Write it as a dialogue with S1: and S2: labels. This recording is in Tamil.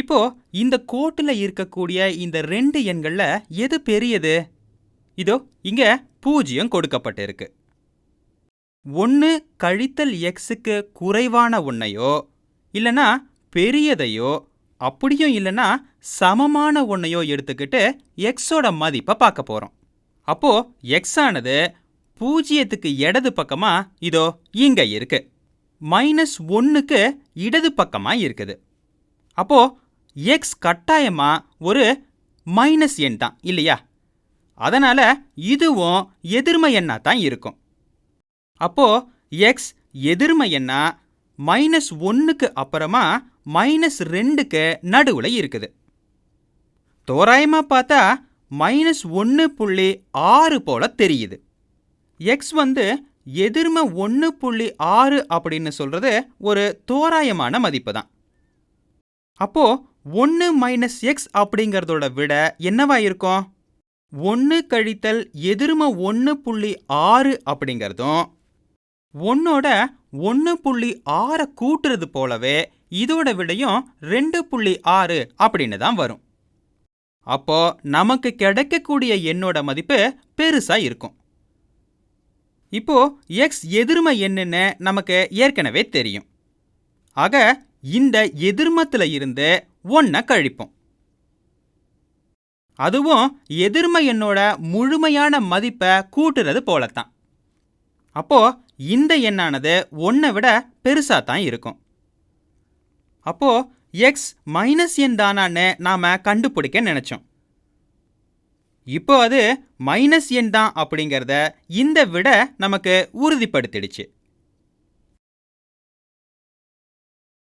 S1: இப்போ இந்த கோட்டில் இருக்கக்கூடிய இந்த ரெண்டு எண்கள்ல எது பெரியது? இதோ இங்க பூஜ்ஜியம் கொடுக்கப்பட்டிருக்கு. ஒன்று கழித்தல் எக்ஸுக்கு குறைவான ஒன்றையோ இல்லனா பெரியதையோ அப்படியும் இல்லனா சமமான ஒன்றையோ எடுத்துக்கிட்டு எக்ஸோட மதிப்பை பார்க்க போகிறோம் அப்போ எக்ஸ் ஆனது பூஜ்ஜியத்துக்கு இடது பக்கமா இதோ இங்க இருக்கு. மைனஸ் ஒன்றுக்கு இடது பக்கமா இருக்குது. அப்போ எக்ஸ் கட்டாயமாக ஒரு மைனஸ் எண் தான் இல்லையா? அதனால் இதுவும் எதிர்ம எண்ணாக தான் இருக்கும். அப்போ எக்ஸ் எதிர்ம எண்ணா மைனஸ் ஒன்றுக்கு அப்புறமா மைனஸ் ரெண்டுக்கு நடுவில் இருக்குது. தோராயமாக பார்த்தா மைனஸ் ஒன்று புள்ளி ஆறு போல தெரியுது. எக்ஸ் வந்து எதிர்ம ஒன்று புள்ளி ஆறு அப்படின்னு சொல்கிறது ஒரு தோராயமான மதிப்பு தான். அப்போது ஒன்று மைனஸ் எக்ஸ் அப்படிங்கிறதோட விட என்னவா இருக்கும்? ஒன்று கழித்தல் எதிர்ம ஒன்று புள்ளி ஆறு அப்படிங்கிறதும் ஒன்னோட ஒன்று புள்ளி ஆறை கூட்டுறது போலவே இதோட விடையும் ரெண்டு புள்ளி ஆறு அப்படின்னு தான் வரும். அப்போ நமக்கு கிடைக்கக்கூடிய எண்ணோட மதிப்பு பெருசா இருக்கும். இப்போ எக்ஸ் எதிர்ம எண்ணுன்னு நமக்கு ஏற்கனவே தெரியும். ஆக இந்த எதிர்மத்தில் இருந்து ஒன்றை கழிப்போம். அதுவும் எதிர்மை எண்ணோட முழுமையான மதிப்பை கூட்டுறது போலத்தான். அப்போ இந்த எண்ணானது ஒன்றை விட பெருசாக தான் இருக்கும். அப்போது எக்ஸ் மைனஸ் எண் தானான்னு நாம் கண்டுபிடிக்க நினச்சோம். இப்போ அது மைனஸ் எண் தான் அப்படிங்கிறத இந்த விட நமக்கு உறுதிப்படுத்திடுச்சு.